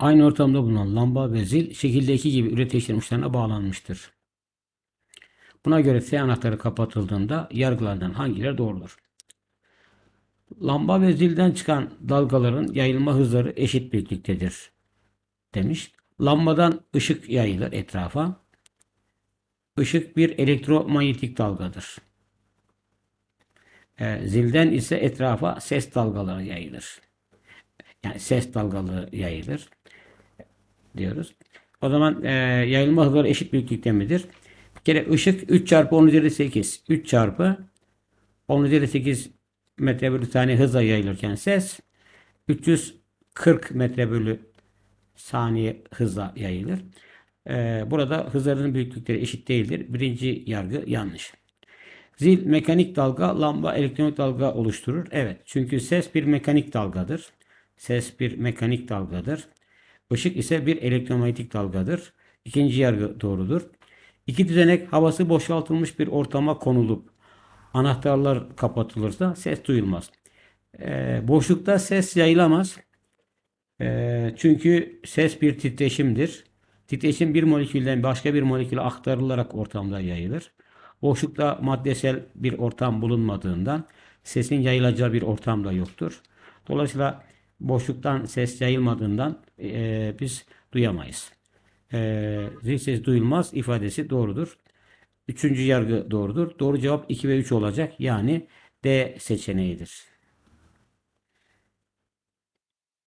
Aynı ortamda bulunan lamba ve zil şekildeki gibi uçlarına bağlanmıştır. Buna göre F anahtarı kapatıldığında yargılardan hangileri doğrudur? Lamba ve zilden çıkan dalgaların yayılma hızları eşit büyüklüktedir demiş. Lambadan ışık yayılır etrafa. Işık bir elektromanyetik dalgadır. Ee, zilden ise etrafa ses dalgaları yayılır. Yani ses dalgaları yayılır diyoruz. O zaman e, yayılma hızları eşit büyüklükte midir? Bir kere ışık 3 çarpı 10 üzeri 8. 3 çarpı 10 üzeri 8 metre bölü saniye hızla yayılırken ses 340 metre bölü saniye hızla yayılır. Ee, burada hızların büyüklükleri eşit değildir. Birinci yargı yanlış. Zil mekanik dalga, lamba elektronik dalga oluşturur. Evet, çünkü ses bir mekanik dalgadır. Ses bir mekanik dalgadır. Işık ise bir elektromanyetik dalgadır. İkinci yargı doğrudur. İki düzenek havası boşaltılmış bir ortama konulup anahtarlar kapatılırsa ses duyulmaz. Ee, boşlukta ses yayılamaz. Ee, çünkü ses bir titreşimdir. Titreşim bir molekülden başka bir moleküle aktarılarak ortamda yayılır. Boşlukta maddesel bir ortam bulunmadığından sesin yayılacağı bir ortam da yoktur. Dolayısıyla boşluktan ses yayılmadığından e, biz duyamayız. E, zil ses duyulmaz ifadesi doğrudur. Üçüncü yargı doğrudur. Doğru cevap 2 ve 3 olacak. Yani D seçeneğidir.